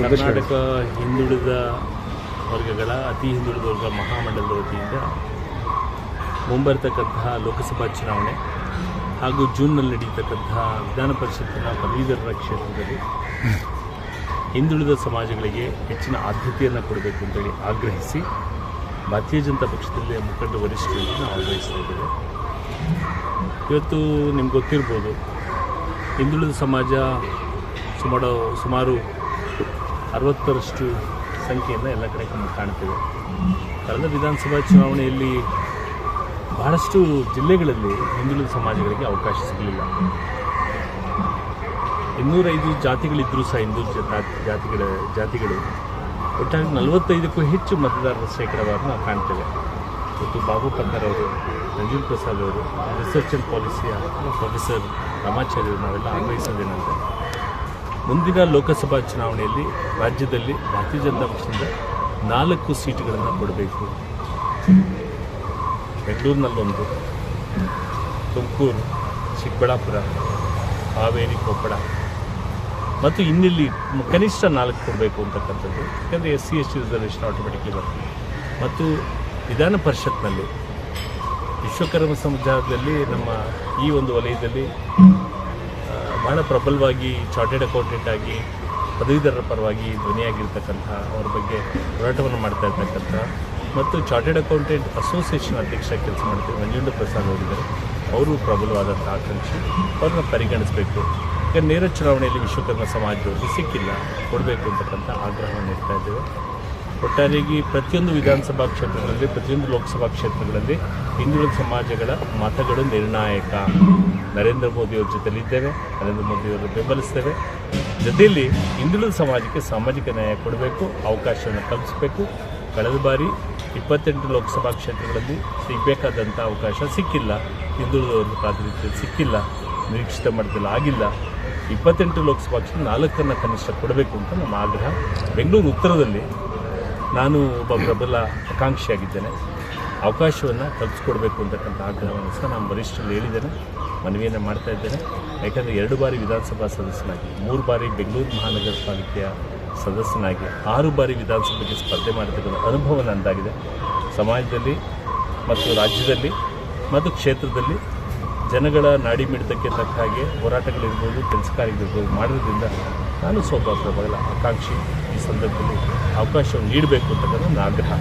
ಕರ್ನಾಟಕ ಹಿಂದುಳಿದ ವರ್ಗಗಳ ಅತಿ ಹಿಂದುಳಿದ ವರ್ಗ ಮಹಾಮಂಡಲದ ವತಿಯಿಂದ ಮುಂಬರ್ತಕ್ಕಂತಹ ಲೋಕಸಭಾ ಚುನಾವಣೆ ಹಾಗೂ ಜೂನ್ನಲ್ಲಿ ನಡೆಯತಕ್ಕಂತಹ ವಿಧಾನ ಪರಿಷತ್ತಿನ ಪದವೀಧರರ ಕ್ಷೇತ್ರದಲ್ಲಿ ಹಿಂದುಳಿದ ಸಮಾಜಗಳಿಗೆ ಹೆಚ್ಚಿನ ಆದ್ಯತೆಯನ್ನು ಕೊಡಬೇಕು ಅಂತೇಳಿ ಆಗ್ರಹಿಸಿ ಭಾರತೀಯ ಜನತಾ ಪಕ್ಷದಲ್ಲಿ ಮುಖಂಡ ವರಿಷ್ಠರಿಗೆ ನಾವು ಆಗ್ರಹಿಸ್ತಾ ಇದ್ದೇವೆ. ಇವತ್ತು ನಿಮ್ಗೆ ಗೊತ್ತಿರ್ಬೋದು ಹಿಂದುಳಿದ ಸಮಾಜ ಸುಮಾರು ಸುಮಾರು ಅರವತ್ತರಷ್ಟು ಸಂಖ್ಯೆಯನ್ನು ಎಲ್ಲ ಕಡೆ ಕಾಣ್ತೇವೆ ಕಳೆದ ವಿಧಾನಸಭಾ ಚುನಾವಣೆಯಲ್ಲಿ ಬಹಳಷ್ಟು ಜಿಲ್ಲೆಗಳಲ್ಲಿ ಹಿಂದುಳಿದ ಸಮಾಜಗಳಿಗೆ ಅವಕಾಶ ಸಿಗಲಿಲ್ಲ. ಇನ್ನೂರೈದು ಜಾತಿಗಳಿದ್ದರೂ ಸಹ ಹಿಂದೂ ಜಾತಿಗಳ, ಜಾತಿಗಳು, ಒಟ್ಟಾಗಿ ನಲವತ್ತೈದಕ್ಕೂ ಹೆಚ್ಚು ಮತದಾರರ ಶೇಕಡವನ್ನು ನಾವು ಕಾಣ್ತೇವೆ. ಮತ್ತು ಬಾಬು ಪಕ್ಕರ್ ಅವರು ರಂಜೀವ್ ಪ್ರಸಾದ್ ಅವರು, ರಿಸರ್ಚ್ ಆ್ಯಂಡ್ ಪಾಲಿಸಿಯ ಪ್ರೊಫೆಸರ್ ರಾಮಾಚಾರ್ಯರು ನಾವೆಲ್ಲ ಆಗ್ರಹಿಸೋದೇನಂದ್ರೆ ಮುಂದಿನ ಲೋಕಸಭಾ ಚುನಾವಣೆಯಲ್ಲಿ ರಾಜ್ಯದಲ್ಲಿ ಭಾರತೀಯ ಜನತಾ ಪಕ್ಷದಿಂದ ನಾಲ್ಕು ಸೀಟುಗಳನ್ನು ಕೊಡಬೇಕು. ಬೆಂಗಳೂರಿನಲ್ಲೊಂದು, ತುಮಕೂರು, ಚಿಕ್ಕಬಳ್ಳಾಪುರ, ಹಾವೇರಿ, ಕೊಪ್ಪಳ. ಮತ್ತು ಇನ್ನಿಲ್ಲಿ ಕನಿಷ್ಠ ನಾಲ್ಕು ಕೊಡಬೇಕು ಅಂತಕ್ಕಂಥದ್ದು. ಯಾಕಂದರೆ S C, S T reservation automatically ಬರ್ತದೆ. ಮತ್ತು ವಿಧಾನ ಪರಿಷತ್ನಲ್ಲಿ ವಿಶ್ವಕರ್ಮ ಸಮುದಾಯದಲ್ಲಿ ನಮ್ಮ ಈ ಒಂದು ವಲಯದಲ್ಲಿ ಬಹಳ ಪ್ರಬಲವಾಗಿ ಚಾರ್ಟೆಡ್ ಅಕೌಂಟೆಂಟ್ ಆಗಿ, ಪದವೀಧರರ ಪರವಾಗಿ ಧ್ವನಿಯಾಗಿರ್ತಕ್ಕಂಥ ಅವ್ರ ಬಗ್ಗೆ ಹೋರಾಟವನ್ನು ಮಾಡ್ತಾ ಇರ್ತಕ್ಕಂಥ ಮತ್ತು ಚಾರ್ಟೆಡ್ ಅಕೌಂಟೆಂಟ್ ಅಸೋಸಿಯೇಷನ್ ಅಧ್ಯಕ್ಷ ಕೆಲಸ ಮಾಡ್ತಾರೆ ಮಂಜುಂಡ ಪ್ರಸಾದ್ ಅವರಿದ್ದಾರೆ. ಅವರು ಪ್ರಬಲವಾದಂಥ ಆಕಾಂಕ್ಷಿ. ಅವ್ರನ್ನ ಪರಿಗಣಿಸಬೇಕು. ಈಗ ನೇರ ಚುನಾವಣೆಯಲ್ಲಿ ವಿಶ್ವಕರ್ಮ ಸಮಾಜದವ್ರಿಗೆ ಸಿಕ್ಕಿಲ್ಲ, ಕೊಡಬೇಕು ಅಂತಕ್ಕಂಥ ಆಗ್ರಹವನ್ನು ಇಡ್ತಾ ಇದ್ದೇವೆ. ಒಟ್ಟಾರೆಯಾಗಿ ಪ್ರತಿಯೊಂದು ವಿಧಾನಸಭಾ ಕ್ಷೇತ್ರಗಳಲ್ಲಿ, ಪ್ರತಿಯೊಂದು ಲೋಕಸಭಾ ಕ್ಷೇತ್ರಗಳಲ್ಲಿ ಹಿಂದುಳಿದ ಸಮಾಜಗಳ ಮತಗಳು ನಿರ್ಣಾಯಕ. ನರೇಂದ್ರ ಮೋದಿಯವ್ರ ಜೊತೆಲಿದ್ದೇವೆ, ನರೇಂದ್ರ ಮೋದಿಯವರು ಬೆಂಬಲಿಸ್ತೇವೆ. ಜೊತೆಯಲ್ಲಿ ಹಿಂದುಳಿದ ಸಮಾಜಕ್ಕೆ ಸಾಮಾಜಿಕ ನ್ಯಾಯ ಕೊಡಬೇಕು, ಅವಕಾಶವನ್ನು ಕಲ್ಪಿಸಬೇಕು. ಕಳೆದ ಬಾರಿ ಇಪ್ಪತ್ತೆಂಟು ಲೋಕಸಭಾ ಕ್ಷೇತ್ರಗಳಲ್ಲಿ ಸಿಗಬೇಕಾದಂಥ ಅವಕಾಶ ಸಿಕ್ಕಿಲ್ಲ. ಹಿಂದುಳಿದವರ ಪ್ರಾತಿನಿಧ್ಯ ಸಿಕ್ಕಿಲ್ಲ, ನಿರೀಕ್ಷಿತ ಮಟ್ಟದಲ್ಲಿ ಆಗಿಲ್ಲ. ಇಪ್ಪತ್ತೆಂಟು ಲೋಕಸಭಾ ಕ್ಷೇತ್ರ ನಾಲ್ಕನ್ನು ಕನಿಷ್ಠ ಕೊಡಬೇಕು ಅಂತ ನಮ್ಮ ಆಗ್ರಹ. ಬೆಂಗಳೂರು ಉತ್ತರದಲ್ಲಿ ನಾನು ಒಬ್ಬ ಪ್ರಬಲ ಆಕಾಂಕ್ಷಿಯಾಗಿದ್ದೇನೆ. ಅವಕಾಶವನ್ನು ಕಲ್ಪಿಸ್ಕೊಡ್ಬೇಕು ಅಂತಕ್ಕಂಥ ಆಗ್ರಹವನ್ನು ಸಹ ನಾನು ವರಿಷ್ಠರಲ್ಲಿ ಹೇಳಿದ್ದೇನೆ, ಮನವಿಯನ್ನು ಮಾಡ್ತಾ ಇದ್ದೇನೆ. ಯಾಕಂದರೆ ಎರಡು ಬಾರಿ ವಿಧಾನಸಭಾ ಸದಸ್ಯನಾಗಿ, ಮೂರು ಬಾರಿ ಬೆಂಗಳೂರು ಮಹಾನಗರ ಪಾಲಿಕೆಯ ಸದಸ್ಯನಾಗಿ, ಆರು ಬಾರಿ ವಿಧಾನಸಭೆಗೆ ಸ್ಪರ್ಧೆ ಮಾಡತಕ್ಕಂಥ ಅನುಭವ ನಂದಾಗಿದೆ. ಸಮಾಜದಲ್ಲಿ ಮತ್ತು ರಾಜ್ಯದಲ್ಲಿ ಮತ್ತು ಕ್ಷೇತ್ರದಲ್ಲಿ ಜನಗಳ ನಾಡಿ ಮಿಡಿತಕ್ಕೆ ತಕ್ಕ ಹಾಗೆ ಹೋರಾಟಗಳಿರ್ಬೋದು, ಕೆಲಸ ಕಾರ್ಯಗಳಿರ್ಬೋದು ಮಾಡೋದ್ರಿಂದ ನಾನು ಪ್ರಭಾವ ಆಕಾಂಕ್ಷಿ ಈ ಸಂದರ್ಭದಲ್ಲಿ ಅವಕಾಶವನ್ನು ನೀಡಬೇಕು ಅಂತಕ್ಕಂಥ ನನ್ನ ಆಗ್ರಹ.